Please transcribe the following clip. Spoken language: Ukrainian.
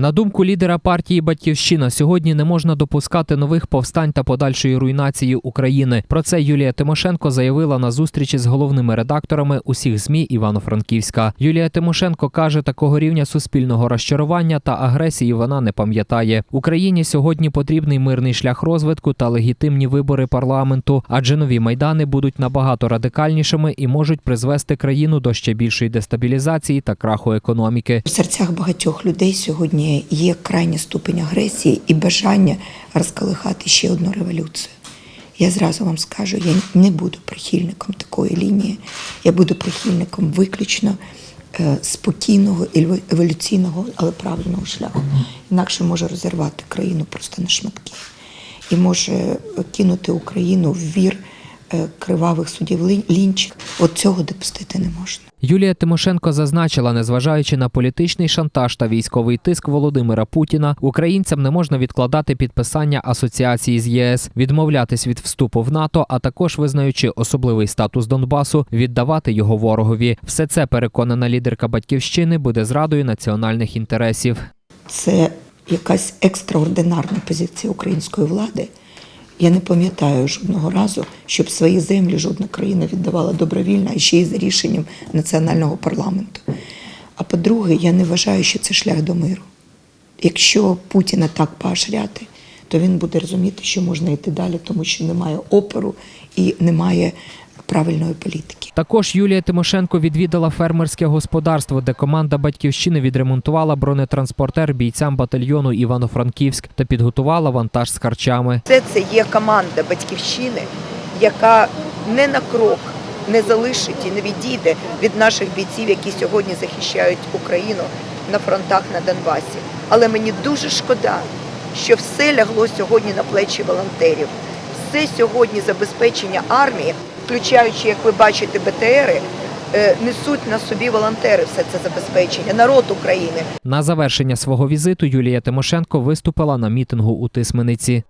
На думку лідера партії Батьківщина, сьогодні не можна допускати нових повстань та подальшої руйнації України. Про це Юлія Тимошенко заявила на зустрічі з головними редакторами усіх змі Івано-Франківська. Юлія Тимошенко каже, такого рівня суспільного розчарування та агресії вона не пам'ятає. Україні сьогодні потрібний мирний шлях розвитку та легітимні вибори парламенту, адже нові майдани будуть набагато радикальнішими і можуть призвести країну до ще більшої дестабілізації та краху економіки. В серцях багатьох людей сьогодні є крайня ступень агресії і бажання розколихати ще одну революцію. Я зразу вам скажу, я не буду прихильником такої лінії. Я буду прихильником виключно е, спокійного еволюційного, але правильного шляху. Інакше може розірвати країну просто на шматки і може е, кинути Україну в вір кривавих судів лін- От цього допустити не можна. Юлія Тимошенко зазначила, незважаючи на політичний шантаж та військовий тиск Володимира Путіна, українцям не можна відкладати підписання асоціації з ЄС, відмовлятись від вступу в НАТО, а також визнаючи особливий статус Донбасу, віддавати його ворогові. Все це переконана лідерка батьківщини буде зрадою національних інтересів. це якась екстраординарна позиція української влади. Я не пам'ятаю жодного разу, щоб свої землі жодна країна віддавала добровільно, а ще й за рішенням національного парламенту. А по-друге, я не вважаю, що це шлях до миру. Якщо Путіна так поощряти, то він буде розуміти, що можна йти далі, тому що немає опору і немає правильної політики. Також Юлія Тимошенко відвідала фермерське господарство, де команда батьківщини відремонтувала бронетранспортер бійцям батальйону Івано-Франківськ та підготувала вантаж з харчами. Це це є команда батьківщини, яка не на крок не залишить і не відійде від наших бійців, які сьогодні захищають Україну на фронтах на Донбасі. Але мені дуже шкода, що все лягло сьогодні на плечі волонтерів. Все сьогодні забезпечення армії, включаючи, як ви бачите, БТРи, е, несуть на собі волонтери все це забезпечення, народ України. На завершення свого візиту Юлія Тимошенко виступила на мітингу у Тисмениці.